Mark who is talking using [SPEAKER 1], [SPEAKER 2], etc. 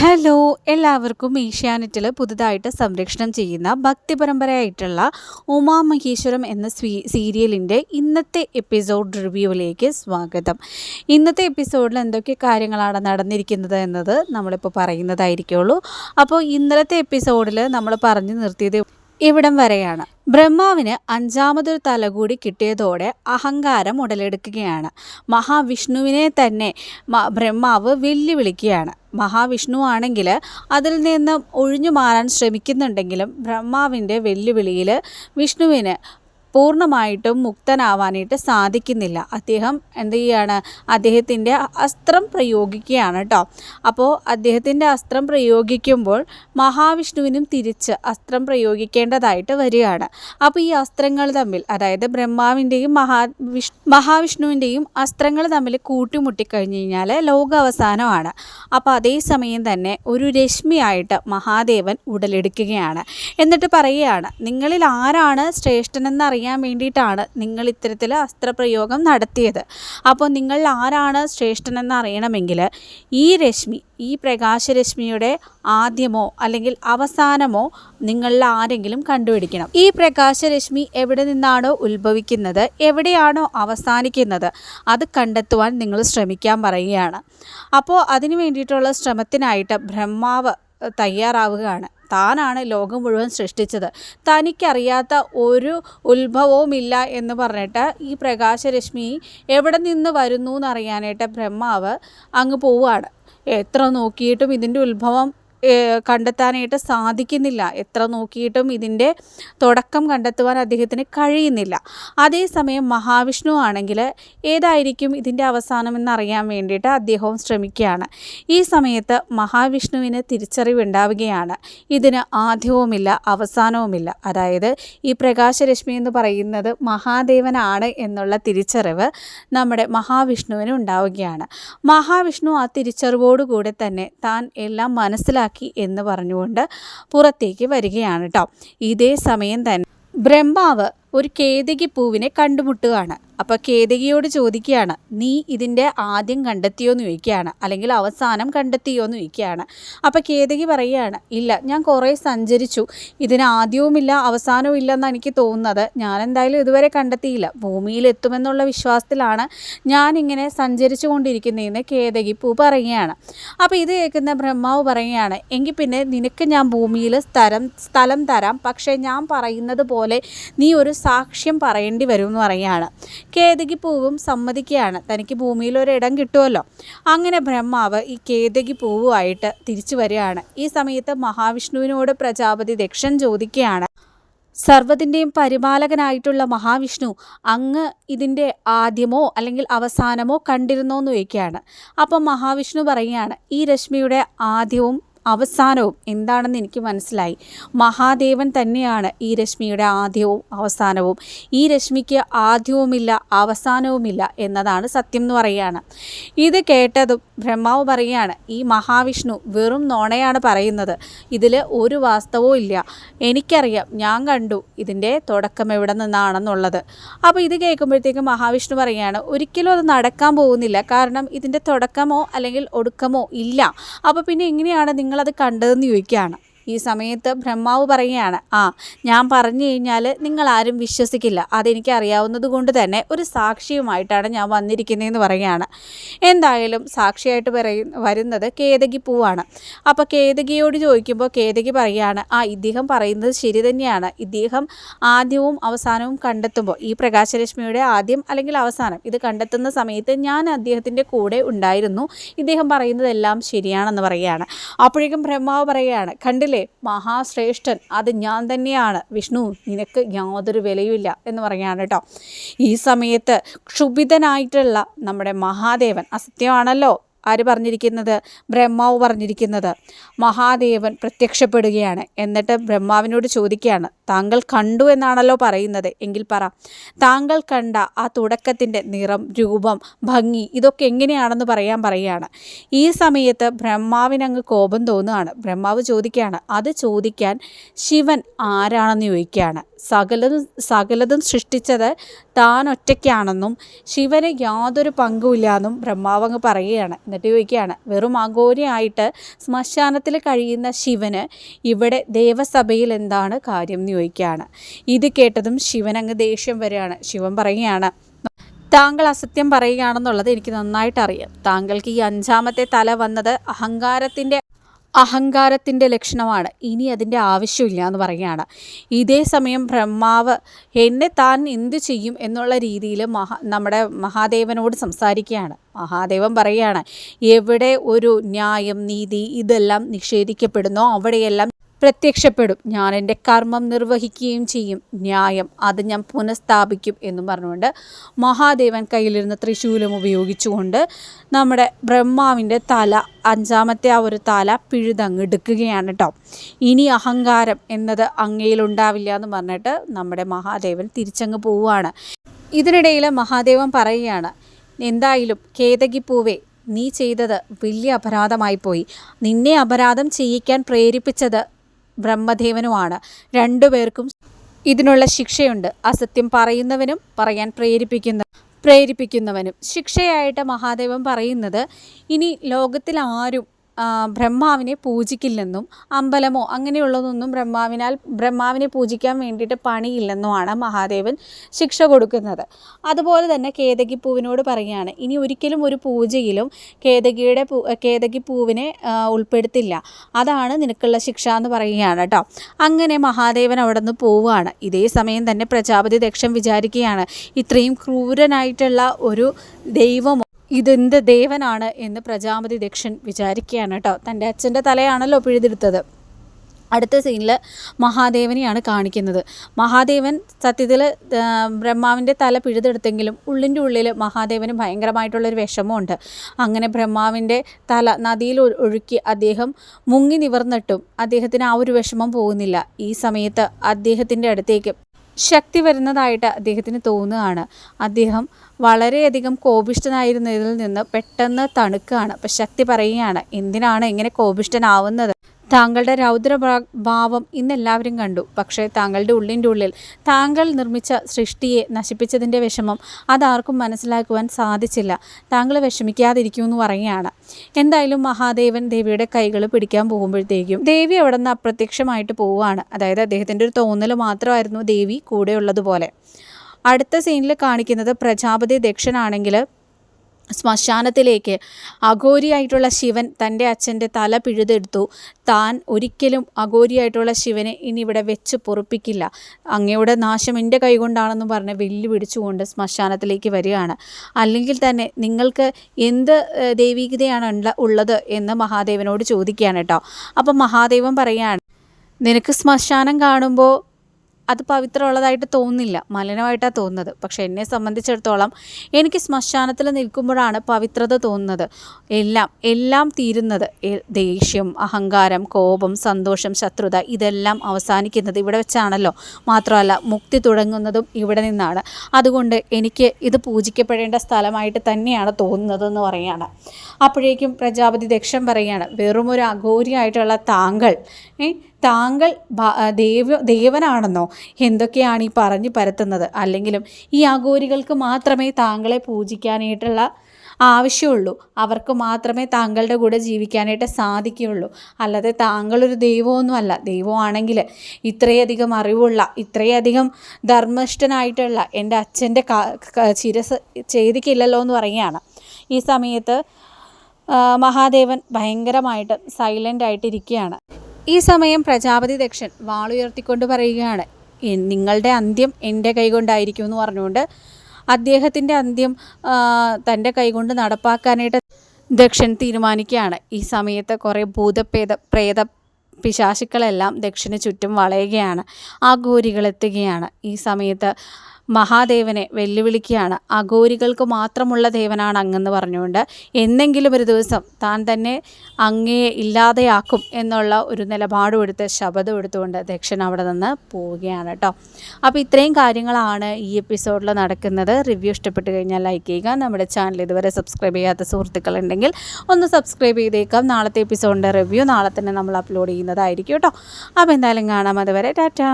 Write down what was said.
[SPEAKER 1] Hello എല്ലാവർക്കും ഏഷ്യാനെറ്റിൽ പുതുതായിട്ട് സംരക്ഷണം ചെയ്യുന്ന ഭക്തിപരമ്പരയായിട്ടുള്ള ഉമാമഹേശ്വരം എന്ന സ്വീ സീരിയലിന്റെ ഇന്നത്തെ എപ്പിസോഡ് റിവ്യൂവിലേക്ക് സ്വാഗതം. ഇന്നത്തെ എപ്പിസോഡിൽ എന്തൊക്കെ കാര്യങ്ങളാണ് നടന്നിരിക്കുന്നത് എന്നത് നമ്മളിപ്പോൾ പറയുന്നതായിരിക്കുള്ളൂ. അപ്പോൾ ഇന്നലത്തെ എപ്പിസോഡിൽ നമ്മൾ പറഞ്ഞു നിർത്തിയത് ഇവിടം വരെയാണ്. ബ്രഹ്മാവിന് അഞ്ചാമതൊരു തലകൂടി കിട്ടിയതോടെ അഹങ്കാരം ഉടലെടുക്കുകയാണ്. മഹാവിഷ്ണുവിനെ തന്നെ ബ്രഹ്മാവ് വെല്ലുവിളിക്കുകയാണ്. മഹാവിഷ്ണു ആണെങ്കിൽ അതിൽ നിന്ന് ഒഴിഞ്ഞു മാറാൻ ശ്രമിക്കുന്നുണ്ടെങ്കിലും ബ്രഹ്മാവിന്റെ വെല്ലുവിളിയിൽ വിഷ്ണുവിന് പൂർണമായിട്ടും മുക്തനാവാനായിട്ട് സാധിക്കുന്നില്ല. അദ്ദേഹം എന്ത് ചെയ്യാണ്? അദ്ദേഹത്തിന്റെ അസ്ത്രം പ്രയോഗിക്കുകയാണ് കേട്ടോ അപ്പോൾ അദ്ദേഹത്തിന്റെ അസ്ത്രം പ്രയോഗിക്കുമ്പോൾ മഹാവിഷ്ണുവിനും തിരിച്ച് അസ്ത്രം പ്രയോഗിക്കേണ്ടതായിട്ട് വരികയാണ്. അപ്പോൾ ഈ അസ്ത്രങ്ങൾ തമ്മിൽ അതായത് ബ്രഹ്മാവിന്റെയും മഹാ വിഷ് മഹാവിഷ്ണുവിന്റെയും അസ്ത്രങ്ങൾ തമ്മിൽ കൂട്ടിമുട്ടിക്കഴിഞ്ഞ് കഴിഞ്ഞാൽ ലോകാവസാനമാണ്. അപ്പോൾ അതേസമയം തന്നെ ഒരു രശ്മിയായിട്ട് മഹാദേവൻ ഉടലെടുക്കുകയാണ്. എന്നിട്ട് പറയുകയാണ് നിങ്ങളിൽ ആരാണ് ശ്രേഷ്ഠനെന്ന് അറിയാൻ വേണ്ടിയിട്ടാണ് നിങ്ങൾ ഇത്തരത്തിൽ അസ്ത്രപ്രയോഗം നടത്തിയത്. അപ്പോൾ നിങ്ങൾ ആരാണ് ശ്രേഷ്ഠനെന്ന് അറിയണമെങ്കിൽ ഈ രശ്മി ഈ പ്രകാശരശ്മിയുടെ ആദ്യമോ അല്ലെങ്കിൽ അവസാനമോ നിങ്ങളിൽ ആരെങ്കിലും കണ്ടുപിടിക്കണം. ഈ പ്രകാശരശ്മി എവിടെ നിന്നാണോ ഉത്ഭവിക്കുന്നത് എവിടെയാണോ അവസാനിക്കുന്നത് അത് കണ്ടെത്തുവാൻ നിങ്ങൾ ശ്രമിക്കാൻ പറയുകയാണ്. അപ്പോൾ അതിനു വേണ്ടിയിട്ടുള്ള ശ്രമത്തിനായിട്ട് ബ്രഹ്മാവ് തയ്യാറാവുകയാണ്. താനാണ് ലോകം മുഴുവൻ സൃഷ്ടിച്ചത്. തനിക്കറിയാത്ത ഒരു ഉത്ഭവവുമില്ല എന്ന് പറഞ്ഞിട്ട് ഈ പ്രകാശരശ്മി എവിടെ നിന്ന് വരുന്നു എന്നറിയാനായിട്ട് ബ്രഹ്മാവ് അങ്ങ് പോവുകയാണ്. എത്ര നോക്കിയിട്ടും ഇതിന്റെ ഉത്ഭവം കണ്ടെത്താനായിട്ട് സാധിക്കുന്നില്ല. എത്ര നോക്കിയിട്ടും ഇതിന്റെ തുടക്കം കണ്ടെത്തുവാൻ അദ്ദേഹത്തിന് കഴിയുന്നില്ല. അതേസമയം മഹാവിഷ്ണു ആണെങ്കിൽ ഏതായിരിക്കും ഇതിന്റെ അവസാനം എന്നറിയാൻ വേണ്ടിയിട്ട് അദ്ദേഹവും ശ്രമിക്കുകയാണ്. ഈ സമയത്ത് മഹാവിഷ്ണുവിന് തിരിച്ചറിവുണ്ടാവുകയാണ്. ഇതിന് ആദ്യവുമില്ല അവസാനവുമില്ല. അതായത് ഈ പ്രകാശരശ്മി എന്ന് പറയുന്നത് മഹാദേവനാണ് എന്നുള്ള തിരിച്ചറിവ് നമ്മുടെ മഹാവിഷ്ണുവിന് ഉണ്ടാവുകയാണ്. മഹാവിഷ്ണു ആ തിരിച്ചറിവോടുകൂടെ തന്നെ താൻ എല്ലാം മനസ്സിലാക്കി എന്ന് പറഞ്ഞുകൊണ്ട് പുറത്തേക്ക് വരികയാണ് കേട്ടോ ഇതേ സമയം തന്നെ ബ്രഹ്മാവ് ഒരു കേതകി പൂവിനെ കണ്ടുമുട്ടുകയാണ്. അപ്പോൾ കേതകിയോട് ചോദിക്കുകയാണ് നീ ഇതിന്റെ ആദ്യം കണ്ടെത്തിയോ എന്ന് ചോദിക്കുകയാണ് അല്ലെങ്കിൽ അവസാനം കണ്ടെത്തിയോ എന്ന് ചോദിക്കുകയാണ്. അപ്പോൾ കേതകി പറയുകയാണ് ഇല്ല ഞാൻ കുറേ സഞ്ചരിച്ചു. ഇതിന് ആദ്യവുമില്ല അവസാനവും ഇല്ല എന്നാണ് എനിക്ക് തോന്നുന്നത്. ഞാൻ എന്തായാലും ഇതുവരെ കണ്ടെത്തിയില്ല. ഭൂമിയിൽ എത്തുമെന്നുള്ള വിശ്വാസത്തിലാണ് ഞാൻ ഇങ്ങനെ സഞ്ചരിച്ചു കൊണ്ടിരിക്കുന്നതെന്ന് കേതകി പൂ പറയുകയാണ്. അപ്പോൾ ഇത് കേൾക്കുന്ന ബ്രഹ്മാവ് പറയുകയാണ് എങ്കിൽ പിന്നെ നിനക്ക് ഞാൻ ഭൂമിയിൽ സ്ഥലം സ്ഥലം തരാം. പക്ഷേ ഞാൻ പറയുന്നത് പോലെ നീ ഒരു സാക്ഷ്യം പറയേണ്ടി വരും എന്ന് പറയുകയാണ്. കേതകി പൂവും സമ്മതിക്കുകയാണ്. തനിക്ക് ഭൂമിയിൽ ഒരു ഇടം കിട്ടുമല്ലോ അങ്ങനെ ബ്രഹ്മാവ് ഈ കേതകി പൂവുമായിട്ട് തിരിച്ചു വരികയാണ്. ഈ സമയത്ത് മഹാവിഷ്ണുവിനോട് പ്രജാപതി ദക്ഷൻ ചോദിക്കുകയാണ് സർവത്തിന്റെയും പരിപാലകനായിട്ടുള്ള മഹാവിഷ്ണു അങ്ങ് ഇതിന്റെ ആദ്യമോ അല്ലെങ്കിൽ അവസാനമോ കണ്ടിരുന്നോ? എന്ന് ചോദിക്കുകയാണ്. അപ്പം മഹാവിഷ്ണു പറയുകയാണ് ഈ രശ്മിയുടെ ആദ്യവും അവസാനവും എന്താണെന്ന് എനിക്ക് മനസ്സിലായി. മഹാദേവൻ തന്നെയാണ് ഈ രശ്മിയുടെ ആദ്യവും അവസാനവും. ഈ രശ്മിക്ക് ആദ്യവുമില്ല അവസാനവുമില്ല എന്നതാണ് സത്യം എന്ന് പറയുകയാണ്. ഇത് കേട്ടതും ബ്രഹ്മാവ് പറയുകയാണ് ഈ മഹാവിഷ്ണു വെറും നോണയാണ് പറയുന്നത്. ഇതിൽ ഒരു വാസ്തവവും ഇല്ല. എനിക്കറിയാം ഞാൻ കണ്ടു ഇതിന്റെ തുടക്കം എവിടെ നിന്നാണെന്നുള്ളത്. അപ്പോൾ ഇത് കേൾക്കുമ്പോഴത്തേക്കും മഹാവിഷ്ണു പറയുകയാണ് ഒരിക്കലും അത് നടക്കാൻ പോകുന്നില്ല. കാരണം ഇതിന്റെ തുടക്കമോ അല്ലെങ്കിൽ ഒടുക്കമോ ഇല്ല. അപ്പോൾ പിന്നെ എങ്ങനെയാണ് നിങ്ങളത് കണ്ടതെന്ന് ചോദിക്കുകയാണ്. ഈ സമയത്ത് ബ്രഹ്മാവ് പറയുകയാണ് ആ ഞാൻ പറഞ്ഞു കഴിഞ്ഞാൽ നിങ്ങൾ ആരും വിശ്വസിക്കില്ല. അതെനിക്ക് അറിയാവുന്നത് കൊണ്ട് തന്നെ ഒരു സാക്ഷിയുമായിട്ടാണ് ഞാൻ വന്നിരിക്കുന്നതെന്ന് പറയുകയാണ്. എന്തായാലും സാക്ഷിയായിട്ട് പറയ വരുന്നത് കേതകി പൂവാണ്. അപ്പോൾ കേതകിയോട് ചോദിക്കുമ്പോൾ കേതകി പറയുകയാണ് ആ ഇദ്ദേഹം പറയുന്നത് ശരി തന്നെയാണ്. ഇദ്ദേഹം ആദ്യവും അവസാനവും കണ്ടെത്തുമ്പോൾ ഈ പ്രകാശലക്ഷ്മിയുടെ ആദ്യം അല്ലെങ്കിൽ അവസാനം ഇത് കണ്ടെത്തുന്ന സമയത്ത് ഞാൻ അദ്ദേഹത്തിന്റെ കൂടെ ഉണ്ടായിരുന്നു. ഇദ്ദേഹം പറയുന്നതെല്ലാം ശരിയാണെന്ന് പറയുകയാണ്. അപ്പോഴേക്കും ബ്രഹ്മാവ് പറയുകയാണ് കണ്ടില്ലേ മഹാശ്രേഷ്ഠൻ. അത് ഞാൻ തന്നെയാണ്. വിഷ്ണു നിനക്ക് യാതൊരു വിലയുമില്ല എന്ന് പറയുകയാണ് കേട്ടോ. ഈ സമയത്ത് ക്ഷുഭിതനായിട്ടുള്ള നമ്മുടെ മഹാദേവൻ അസത്യമാണല്ലോ. ആര് പറഞ്ഞിരിക്കുന്നത്? ബ്രഹ്മാവ് പറഞ്ഞിരിക്കുന്നത്. മഹാദേവൻ പ്രത്യക്ഷപ്പെടുകയാണ്. എന്നിട്ട് ബ്രഹ്മാവിനോട് ചോദിക്കുകയാണ് താങ്കൾ കണ്ടു എന്നാണല്ലോ പറയുന്നത്. എങ്കിൽ പറ. താങ്കൾ കണ്ട ആ തുടക്കത്തിന്റെ നിറം രൂപം ഭംഗി ഇതൊക്കെ എങ്ങനെയാണെന്ന് പറയാൻ പറയുകയാണ്. ഈ സമയത്ത് ബ്രഹ്മാവിനങ്ങ് കോപം തോന്നുകയാണ്. ബ്രഹ്മാവ് ചോദിക്കുകയാണ് അത് ചോദിക്കാൻ ശിവൻ ആരാണെന്ന് ചോദിക്കുകയാണ്. സകലതും സകലതും സൃഷ്ടിച്ചത് താൻ ഒറ്റയ്ക്കാണെന്നും ശിവന് യാതൊരു പങ്കുമില്ലാന്നും ബ്രഹ്മാവ് അങ്ങ് പറയുകയാണ്. എന്നിട്ട് ചോദിക്കുകയാണ് വെറും അഘോരിയായിട്ട് ശ്മശാനത്തിൽ കഴിയുന്ന ശിവന് ഇവിടെ ദേവസഭയിൽ എന്താണ് കാര്യം എന്ന് ചോദിക്കുകയാണ്. ഇത് കേട്ടതും ശിവൻ അങ്ങ് ദേഷ്യം വരികയാണ്. ശിവൻ പറയുകയാണ് താങ്കൾ അസത്യം പറയുകയാണെന്നുള്ളത് എനിക്ക് നന്നായിട്ട് അറിയാം താങ്കൾക്ക് ഈ അഞ്ചാമത്തെ തല വന്നത് അഹങ്കാരത്തിന്റെ അഹങ്കാരത്തിന്റെ ലക്ഷണമാണ്. ഇനി അതിന്റെ ആവശ്യമില്ല എന്ന് പറയുകയാണ്. ഇതേ സമയം ബ്രഹ്മാവ് എന്നെ താൻ എന്ത് ചെയ്യും? എന്നുള്ള രീതിയിൽ മഹാ നമ്മുടെ മഹാദേവനോട് സംസാരിക്കുകയാണ്. മഹാദേവൻ പറയുകയാണ് എവിടെ ഒരു ന്യായം നീതി ഇതെല്ലാം നിഷേധിക്കപ്പെടുന്നോ അവിടെയെല്ലാം പ്രത്യക്ഷപ്പെടും. ഞാൻ എന്റെ കർമ്മം നിർവഹിക്കുകയും ചെയ്യും. ന്യായം അത് ഞാൻ പുനഃസ്ഥാപിക്കും എന്നും പറഞ്ഞുകൊണ്ട് മഹാദേവൻ കയ്യിലിരുന്ന ത്രിശൂലം ഉപയോഗിച്ചുകൊണ്ട് നമ്മുടെ ബ്രഹ്മാവിന്റെ തല അഞ്ചാമത്തെ ആ ഒരു തല പിഴുതങ്ങ് എടുക്കുകയാണ് കേട്ടോ ഇനി അഹങ്കാരം എന്നത് അങ്ങയിൽ ഉണ്ടാവില്ല എന്ന് പറഞ്ഞിട്ട് നമ്മുടെ മഹാദേവൻ തിരിച്ചങ്ങ് പോവുകയാണ്. ഇതിനിടയിൽ മഹാദേവൻ പറയുകയാണ് എന്തായാലും കേതകിപ്പൂവേ നീ ചെയ്തത് വലിയ അപരാധമായി പോയി. നിന്നെ അപരാധം ചെയ്യിക്കാൻ പ്രേരിപ്പിച്ചത് ബ്രഹ്മദേവനുമാണ്. രണ്ടുപേർക്കും ഇതിനുള്ള ശിക്ഷയുണ്ട്. അസത്യം പറയുന്നവനും പറയാൻ പ്രേരിപ്പിക്കുന്ന പ്രേരിപ്പിക്കുന്നവനും. ശിക്ഷയായിട്ട് മഹാദേവൻ പറയുന്നത് ഇനി ലോകത്തിൽ ആരും ബ്രഹ്മാവിനെ പൂജിക്കില്ലെന്നും അമ്പലമോ അങ്ങനെയുള്ളതൊന്നും ബ്രഹ്മാവിനാൽ ബ്രഹ്മാവിനെ പൂജിക്കാൻ വേണ്ടിയിട്ട് പണിയില്ലെന്നുമാണ് മഹാദേവൻ ശിക്ഷ കൊടുക്കുന്നത്. അതുപോലെ തന്നെ കേതകിപ്പൂവിനോട് പറയുകയാണ് ഇനി ഒരിക്കലും ഒരു പൂജയിലും കേതകിയുടെ പൂ കേതകിപ്പൂവിനെ ഉൾപ്പെടുത്തില്ല. അതാണ് നിനക്കുള്ള ശിക്ഷ എന്ന് പറയുകയാണ് കേട്ടോ. അങ്ങനെ മഹാദേവൻ അവിടെ നിന്ന് പോവുകയാണ്. ഇതേ സമയം തന്നെ പ്രജാപതി ദക്ഷം വിചാരിക്കുകയാണ് ഇത്രയും ക്രൂരനായിട്ടുള്ള ഒരു ദൈവമോ ഇതെന്ത് ദേവനാണ് എന്ന് പ്രജാപതി ദക്ഷൻ വിചാരിക്കുകയാണ് കേട്ടോ. തന്റെ അച്ഛന്റെ തലയാണല്ലോ പിഴുതെടുത്തത്. അടുത്ത സീനിൽ മഹാദേവനെയാണ് കാണിക്കുന്നത്. മഹാദേവൻ സത്യത്തിൽ ബ്രഹ്മാവിന്റെ തല പിഴുതെടുത്തെങ്കിലും ഉള്ളിന്റെ ഉള്ളിൽ മഹാദേവന് ഭയങ്കരമായിട്ടുള്ളൊരു വിഷമമുണ്ട്. അങ്ങനെ ബ്രഹ്മാവിന്റെ തല നദിയിൽ ഒഴുക്കി അദ്ദേഹം മുങ്ങി നിവർന്നിട്ടും അദ്ദേഹത്തിന് ആ ഒരു വിഷമം പോകുന്നില്ല. ഈ സമയത്ത് അദ്ദേഹത്തിന്റെ അടുത്തേക്ക് ശക്തി വരുന്നതായിട്ട് അദ്ദേഹത്തിന് തോന്നുകയാണ്. അദ്ദേഹം വളരെയധികം കോപിഷ്ഠനായിരുന്നതിൽ നിന്ന് പെട്ടെന്ന് തണുക്കുകയാണ്. അപ്പം ശക്തി പറയുകയാണ് എന്തിനാണ് ഇങ്ങനെ കോപിഷ്ഠനാവുന്നത്? താങ്കളുടെ രൗദ്ര ഭാവം ഇന്ന് എല്ലാവരും കണ്ടു. പക്ഷേ താങ്കളുടെ ഉള്ളിന്റെ ഉള്ളിൽ താങ്കൾ നിർമ്മിച്ച സൃഷ്ടിയെ നശിപ്പിച്ചതിന്റെ വിഷമം അതാർക്കും മനസ്സിലാക്കുവാൻ സാധിച്ചില്ല. താങ്കൾ വിഷമിക്കാതിരിക്കുമെന്ന് പറയുകയാണ്. എന്തായാലും മഹാദേവൻ ദേവിയുടെ കൈകൾ പിടിക്കാൻ പോകുമ്പോഴത്തേക്കും ദേവി അവിടെ നിന്ന് അപ്രത്യക്ഷമായിട്ട് പോവുകയാണ്. അതായത് അദ്ദേഹത്തിന്റെ ഒരു തോന്നൽ മാത്രമായിരുന്നു ദേവി കൂടെയുള്ളതുപോലെ. അടുത്ത സീനിൽ കാണിക്കുന്നത് പ്രജാപതി ദക്ഷനാണെങ്കിൽ ശ്മശാനത്തിലേക്ക് അഘോരിയായിട്ടുള്ള ശിവൻ തന്റെ അച്ഛന്റെ തല പിഴുതെടുത്തു. താൻ ഒരിക്കലും അഘോരിയായിട്ടുള്ള ശിവനെ ഇനി ഇവിടെ വെച്ച് പൊറുപ്പിക്കില്ല. അങ്ങയുടെ നാശം എന്റെ കൈകൊണ്ടാണെന്ന് പറഞ്ഞ് വെല്ലുപിടിച്ചുകൊണ്ട് ശ്മശാനത്തിലേക്ക് വരികയാണ്. അല്ലെങ്കിൽ തന്നെ നിങ്ങൾക്ക് എന്ത് ദൈവികതയാണ് ഉള്ളത് എന്ന് മഹാദേവനോട് ചോദിക്കുകയാണ് കേട്ടോ. അപ്പം മഹാദേവൻ പറയുകയാണ് നിനക്ക് ശ്മശാനം കാണുമ്പോൾ അത് പവിത്രമുള്ളതായിട്ട് തോന്നില്ല മലിനമായിട്ടാണ് തോന്നുന്നത്. പക്ഷെ എന്നെ സംബന്ധിച്ചിടത്തോളം എനിക്ക് ശ്മശാനത്തിൽ നിൽക്കുമ്പോഴാണ് പവിത്രത തോന്നുന്നത്. എല്ലാം എല്ലാം തീരുന്നത് ദേഷ്യം അഹങ്കാരം കോപം സന്തോഷം ശത്രുത ഇതെല്ലാം അവസാനിക്കുന്നത് ഇവിടെ വെച്ചാണല്ലോ. മാത്രമല്ല മുക്തി തുടങ്ങുന്നതും ഇവിടെ നിന്നാണ്. അതുകൊണ്ട് എനിക്ക് ഇത് പൂജിക്കപ്പെടേണ്ട സ്ഥലമായിട്ട് തന്നെയാണ് തോന്നുന്നതെന്ന് പറയുകയാണ് അപ്പോഴേക്കും പ്രജാപതി ദക്ഷം പറയുകയാണ് വെറുമൊരു അഘോരിയായിട്ടുള്ള താങ്കൾ താങ്കൾ ദേവ ദേവനാണെന്നോ എന്തൊക്കെയാണ് ഈ പറഞ്ഞു പരത്തുന്നത്? അല്ലെങ്കിലും ഈ അഘോരികൾക്ക് മാത്രമേ താങ്കളെ പൂജിക്കാനായിട്ടുള്ള ആവശ്യമുള്ളൂ. അവർക്ക് മാത്രമേ താങ്കളുടെ കൂടെ ജീവിക്കാനായിട്ട് സാധിക്കുകയുള്ളൂ. അല്ലാതെ താങ്കളൊരു ദൈവമൊന്നുമല്ല. ദൈവമാണെങ്കിൽ ഇത്രയധികം അറിവുള്ള ഇത്രയധികം ധർമ്മിഷ്ഠനായിട്ടുള്ള എന്റെ അച്ഛന്റെ ചിരസ് ചെയ്തിക്കില്ലല്ലോ എന്ന് പറയുകയാണ്. ഈ സമയത്ത് മഹാദേവൻ ഭയങ്കരമായിട്ട് സൈലന്റ് ആയിട്ടിരിക്കുകയാണ്. ഈ സമയം പ്രജാപതി ദക്ഷൻ വാളുയർത്തിക്കൊണ്ട് പറയുകയാണ് നിങ്ങളുടെ അന്ത്യം എന്റെ കൈകൊണ്ടായിരിക്കും എന്ന് പറഞ്ഞുകൊണ്ട് അദ്ദേഹത്തിന്റെ അന്ത്യം തന്റെ കൈകൊണ്ട് നടപ്പാക്കാനായിട്ട് ദക്ഷൻ തീരുമാനിക്കുകയാണ്. ഈ സമയത്ത് കുറേ ഭൂതപ്രേത പ്രേത പിശാശുക്കളെല്ലാം ദക്ഷിന് ചുറ്റും വളയുകയാണ് ആ ഗോരികളെത്തുകയാണ്. ഈ സമയത്ത് മഹാദേവനെ വെല്ലുവിളിക്കുകയാണ്. അഘോരികൾക്ക് മാത്രമുള്ള ദേവനാണ് അങ്ങെന്ന് പറഞ്ഞുകൊണ്ട് എന്നെങ്കിലും ഒരു ദിവസം താൻ തന്നെ അങ്ങയെ ഇല്ലാതെയാക്കും എന്നുള്ള ഒരു നിലപാടും എടുത്ത് ശബദം എടുത്തുകൊണ്ട് ദക്ഷൻ അവിടെ നിന്ന് പോവുകയാണ് കേട്ടോ. അപ്പോൾ ഇത്രയും കാര്യങ്ങളാണ് ഈ എപ്പിസോഡിൽ നടക്കുന്നത്. റിവ്യൂ ഇഷ്ടപ്പെട്ട് കഴിഞ്ഞാൽ ലൈക്ക് ചെയ്യുക. നമ്മുടെ ചാനൽ ഇതുവരെ സബ്സ്ക്രൈബ് ചെയ്യാത്ത സുഹൃത്തുക്കളുണ്ടെങ്കിൽ ഒന്ന് സബ്സ്ക്രൈബ് ചെയ്തേക്കാം. നാളത്തെ എപ്പിസോഡിന്റെ റിവ്യൂ നാളെ തന്നെ നമ്മൾ അപ്ലോഡ് ചെയ്യുന്നതായിരിക്കും കേട്ടോ. അപ്പോൾ എന്തായാലും കാണാം അതുവരെ. ടാറ്റാ.